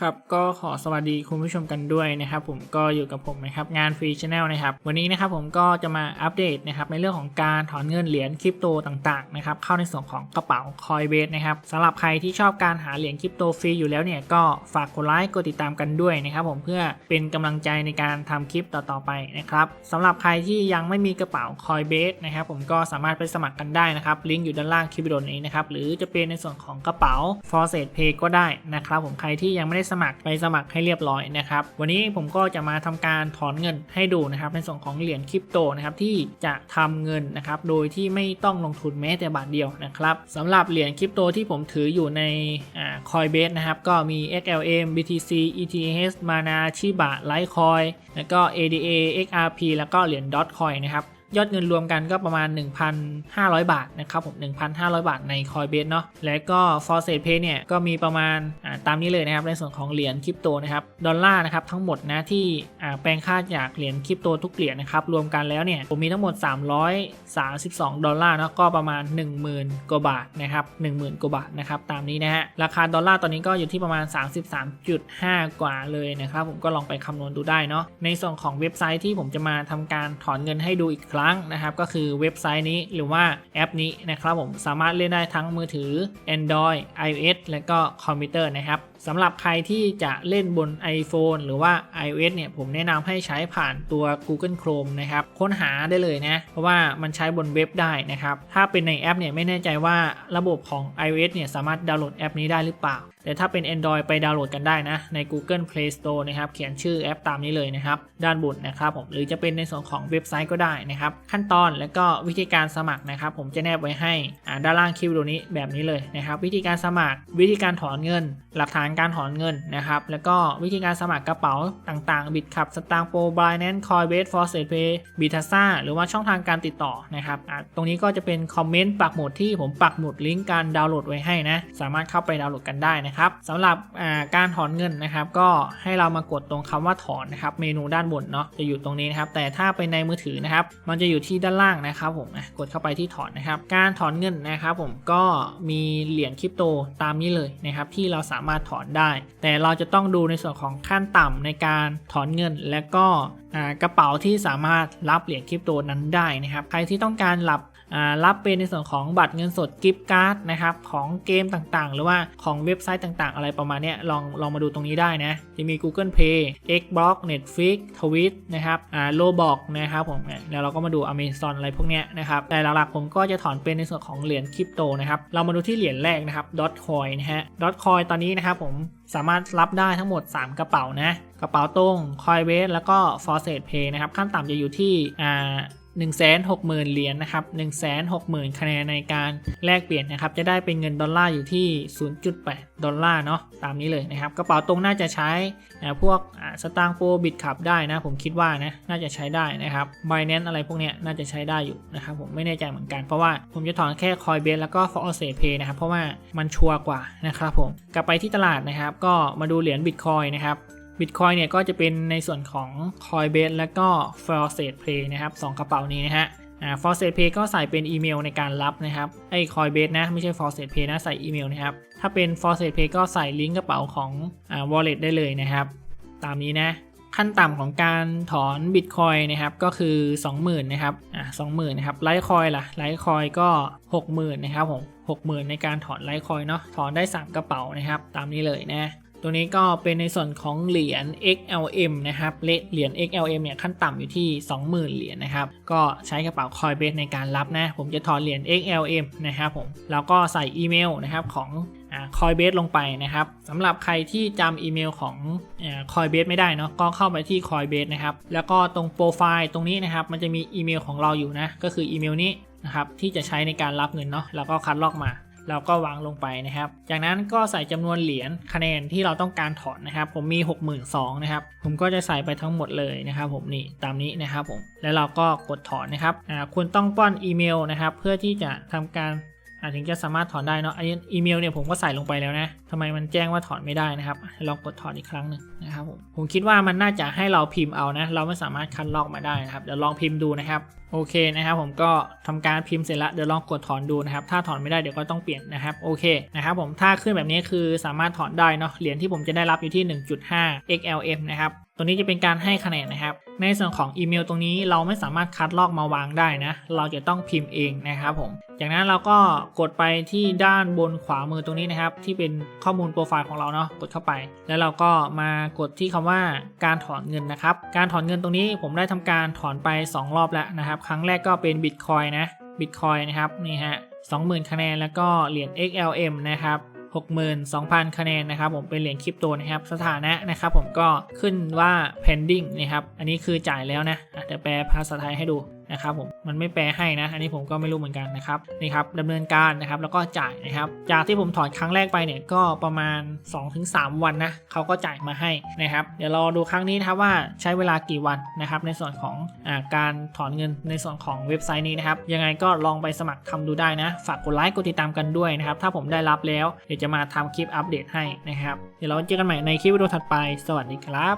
ครับก็ขอสวัสดีคุณผู้ชมกันด้วยนะครับผมก็อยู่กับผมนะครับงานฟรีชแนลนะครับวันนี้นะครับผมก็จะมาอัปเดตนะครับในเรื่องของการถอนเงินเหรียญคริปโตต่างๆนะครับเข้าในส่วนของกระเป๋า Coinbase นะครับสำหรับใครที่ชอบการหาเหรียญคริปโตฟรีอยู่แล้วเนี่ยก็ฝากกดไลค์กดติดตามกันด้วยนะครับผมเพื่อเป็นกำลังใจในการทำคลิปต่อๆไปนะครับสำหรับใครที่ยังไม่มีกระเป๋า Coinbase นะครับผมก็สามารถไปสมัครกันได้นะครับลิงก์อยู่ด้านล่างคลิปวิดีโอนี้นะครับหรือจะเป็นในส่วนของกระเป๋า f o r s e t Pay ก็ได้นะครับผมใครที่ยังไม่ได้สมัครไปสมัครให้เรียบร้อยนะครับ วันนี้ผมก็จะมาทำการถอนเงินให้ดูนะครับในส่วนของเหรียญคริปโตนะครับที่จะทำเงินนะครับโดยที่ไม่ต้องลงทุนแม้แต่บาทเดียวนะครับสำหรับเหรียญคริปโตที่ผมถืออยู่ในอ่า Coinbase นะครับก็มี XLM BTC ETH Mana Shiba Litecoin แล้วก็ ADA XRP แล้วก็เหรียญ Dotcoin นะครับ ยอดเงินรวมกันก็ประมาณ 1,500 บาทนะครับผม 1,500 บาทใน Coinbase เนาะ และก็ f o r s e t Pay เนี่ยก็มีประมาณตามนี้เลยนะครับ ในส่วนของเหรียญคริปโตนะครับดอลลาร์นะครับทั้งหมดนะที่แปลงค่าจากเหรียญคริปโตทุกเหรียญนะครับรวมกันแล้วเนี่ยผมมีทั้งหมด 332 ดอลลาร์เนาะก็ประมาณ 10,000 กว่าบาทนะครับ10,000 กว่าบาทนะครับตามนี้นะฮะราคาดอลลาร์ตอนนี้ก็อยู่ที่ประมาณ 33.5 กว่าเลยนะครับผมก็ลองไปคำนวณดูได้เนาะในส่วนของเว็บไซต์ที่ผมจะมาทำการถอนเงินให้ดูอีกครั้งนะครับ ก็คือเว็บไซต์นี้หรือว่าแอปนี้นะครับผมสามารถเล่นได้ทั้งมือถือ Android iOS และก็คอมพิวเตอร์นะครับ สำหรับใครที่จะเล่นบน iPhone หรือว่า iOS เนี่ยผมแนะนำให้ใช้ผ่านตัว Google Chrome นะครับค้นหาได้เลยนะ เพราะว่ามันใช้บนเว็บได้นะครับ ถ้าเป็นในแอปเนี่ยไม่แน่ใจว่าระบบของ iOS เนี่ยสามารถดาวน์โหลดแอปนี้ได้หรือเปล่า แต่ถ้าเป็น Android ไปดาวน์โหลดกันได้นะ ใน Google Play Store นะครับ เขียนชื่อแอปตามนี้เลยนะครับ ด้านบนนะครับผมหรือจะเป็นในส่วนของเว็บไซต์ก็ได้นะครับ ขั้นตอนและก็วิธีการสมัครนะครับ ผมจะแนบไว้ให้ด้านล่างคลิปวิดีโอนี้แบบนี้เลยนะครับ วิธีการสมัคร วิธีการถอนเงิน หลักฐานการถอนเงินนะครับ แล้วก็วิธีการสมัครกระเป๋าต่างๆ บิตคับสตางค์โปรบายแนนคอยเบสฟอร์เซตเพย์บิทัซ่าหรือว่าช่องทางการติดต่อนะครับ ตรงนี้ก็จะเป็นคอมเมนต์ปักหมุดที่ผมปักหมุดลิงก์การดาวน์โหลดไว้ให้นะ สามารถเข้าไปดาวน์โหลดกันได้นะครับสำหรับการถอนเงินนะครับ ก็ให้เรามากดตรงคำว่าถอนนะครับ เมนูด้านบนเนาะจะอยู่ตรงนี้นะครับ แต่ถ้าเป็นในมือถือนะครับ มันจะอยู่ที่ด้านล่างนะครับผมกดเข้าไปที่ถอนนะครับ การถอนเงินนะครับผมก็มีเหรียญคริปโตตามนี้เลยนะครับที่เราสามารถถอนได้ แต่เราจะต้องดูในส่วนของขั้นต่ำในการถอนเงิน และก็กระเป๋าที่สามารถรับเหรียญคริปโตนั้นได้นะครับ ใครที่ต้องการรับ รับเป็นในส่วนของบัตรเงินสดกิฟต์การ์ดนะครับของเกมต่างๆ หรือว่าของเว็บไซต์ต่างๆ อะไรประมาณนี้ลองลองมาดูตรงนี้ได้นะจะมี Google Play Xbox Netflix Twitch นะครับอ่า Roblox นะครับผมแล้วเราก็มาดู Amazon อะไรพวกเนี้ยนะครับแต่หลักๆผมก็จะถอนเป็นในส่วนของเหรียญคริปโตนะครับเรามาดูที่เหรียญแรกนะครับ Dotcoin นะฮะ Dotcoin ตอนนี้นะครับผมสามารถรับได้ทั้งหมด 3 กระเป๋านะ กระเป๋าตรง Coinbase แล้วก็ f o r s e t Pay นะครับ ขั้นต่ำจะอยู่ที่อ่า 160,000 เหรียญนนะครับ 160,000 คะแนนในการแลกเปลี่ยนนะครับ จะได้เป็นเงินดอลลาร์อยู่ที่ 0.8 ดอลลาร์เนาะ ตามนี้เลยนะครับ กระเป๋าตรงน่าจะใช้พวกสตางค์โปรบิตขับได้นะ ผมคิดว่านะ น่าจะใช้ได้นะครับไบแนนอะไรพวกเนี้ยน่าจะใช้ได้อยู่นะครับ ผมไม่แน่ใจเหมือนกัน เพราะว่าผมจะถอนแค่คอยเบสแล้วก็ฟอร์เซเพย์นะครับ เพราะว่ามันชัวร์กว่านะครับผม กลับไปที่ตลาดนะครับ ก็มาดูเหรียญบิตคอยนะครับ บิตคอยเนี่ยก็จะเป็นในส่วนของ Coinbase และก็ f o r s e t Pay นะครับ2กระเป๋านี้นะฮะอ่า f o r s e t Pay ก็ใส่เป็นอีเมลในการรับนะครับไอ้ Coinbase นะไม่ใช่ f o r s e t Pay นะใส่อีเมลนะครับ ถ้าเป็น f o r s e t Pay ก็ใส่ลิงก์กระเป๋าของอ่า wallet ได้เลยนะครับ ตามนี้นะขั้นต่ำของการถอน Bitcoin นะครับก็คือ 20,000นะครับอ่า20,000นะครับไลท์คอยล่ะไลท์คอยก็ 60,000นะครับผม60,000 ในการถอนไลท์คอยเนาะถอนได้ 3 กระเป๋านะครับ ตามนี้เลยนะ ตัวนี้ก็เป็นในส่วนของเหรียญ XLM นะครับเหรียญ XLM เนี่ยขั้นต่ำอยู่ที่ 20,000 เหรียญนะครับ ก็ใช้กระเป๋า Coinbase ในการรับนะ ผมจะถอนเหรียญ XLM นะครับผม แล้วก็ใส่อีเมลนะครับของคอยเบสลงไปนะครับสำหรับใครที่จำอีเมลของคอยเบสไม่ได้เนาะก็เข้าไปที่คอยเบสนะครับ แล้วก็ตรงโปรไฟล์ตรงนี้นะครับ มันจะมีอีเมลของเราอยู่นะ ก็คืออีเมลนี้นะครับที่จะใช้ในการรับเงินเนาะแล้วก็คัดลอกมา เราก็วางลงไปนะครับ จากนั้นก็ใส่จำนวนเหรียญคะแนนที่เราต้องการถอนนะครับ ผมมี 62,000นะครับ ผมก็จะใส่ไปทั้งหมดเลยนะครับ ผมนี่ตามนี้นะครับผม แล้วเราก็กดถอนนะครับอ่าคุณต้องป้อนอีเมลนะครับ เพื่อที่จะทำการ อาถึงจะสามารถถอนได้เนาะอันนี้อีเมลเนี่ยผมก็ใส่ลงไปแล้วนะทำไมมันแจ้งว่าถอนไม่ได้นะครับ ลองกดถอนอีกครั้งหนึ่งนะครับผมผมคิดว่ามันน่าจะให้เราพิมพ์เอานะ เราไม่สามารถคัดลอกมาได้นะครับ เดี๋ยวลองพิมพ์ดูนะครับ โอเคนะครับ ผมก็ทำการพิมพ์เสร็จล้วเดี๋ยวลองกดถอนดูนะครับ ถ้าถอนไม่ได้เดี๋ยวก็ต้องเปลี่ยนนะครับ โอเคนะครับผม ถ้าขึ้นแบบนี้คือสามารถถอนได้เนาะ เหรียญที่ผมจะได้รับอยู่ที่ 1.5 XLM นะครับ ตัวนี้จะเป็นการให้คะแนนนะครับ ในส่วนของอีเมลตรงนี้เราไม่สามารถคัดลอกมาวางได้นะ เราจะต้องพิมพ์เองนะครับผม จากนั้นเราก็กดไปที่ด้านบนขวามือตรงนี้นะครับ ที่เป็นข้อมูลโปรไฟล์ของเราเนาะ กดเข้าไป แล้วเราก็มากดที่คำว่าการถอนเงินนะครับ การถอนเงินตรงนี้ผมได้ทำการถอนไป 2 รอบแล้วนะครับ ครั้งแรกก็เป็น Bitcoin นะ Bitcoin นะครับ นี่ฮะ20,000 คะแนน แล้วก็เหรียญ XLM นะครับ 62,000 คะแนนนะครับผมเป็นเหรียญคริปโตนะครับสถานะนะครับผมก็ขึ้นว่า pending นะครับอันนี้คือจ่ายแล้วนะอะเดี๋ยวแปลภาษาไทยให้ดู นะครับผมมันไม่แปลให้นะ อันนี้ผมก็ไม่รู้เหมือนกันนะครับนี่ครับดำเนินการนะครับแล้วก็จ่ายนะครับจากที่ผมถอนครั้งแรกไปเนี่ยก็ประมาณ 2-3 วันนะเขาก็จ่ายมาให้นะครับเดี๋ยวราดูครั้งนี้นะครับว่าใช้เวลากี่วันนะครับในส่วนของอการถอนเงินในส่วนของเว็บไซต์นี้นะครับยังไงก็ลองไปสมัครทำดูได้นะ ฝากกดไลค์กดติดตามกันด้วยนะครับถ้าผมได้รับแล้วเดี๋ยวจะมาทำคลิปอัปเดตให้นะครับเดี๋ยวเราเจอกันใหม่ในคลิปวิดีโอถัดไป สวัสดีครับ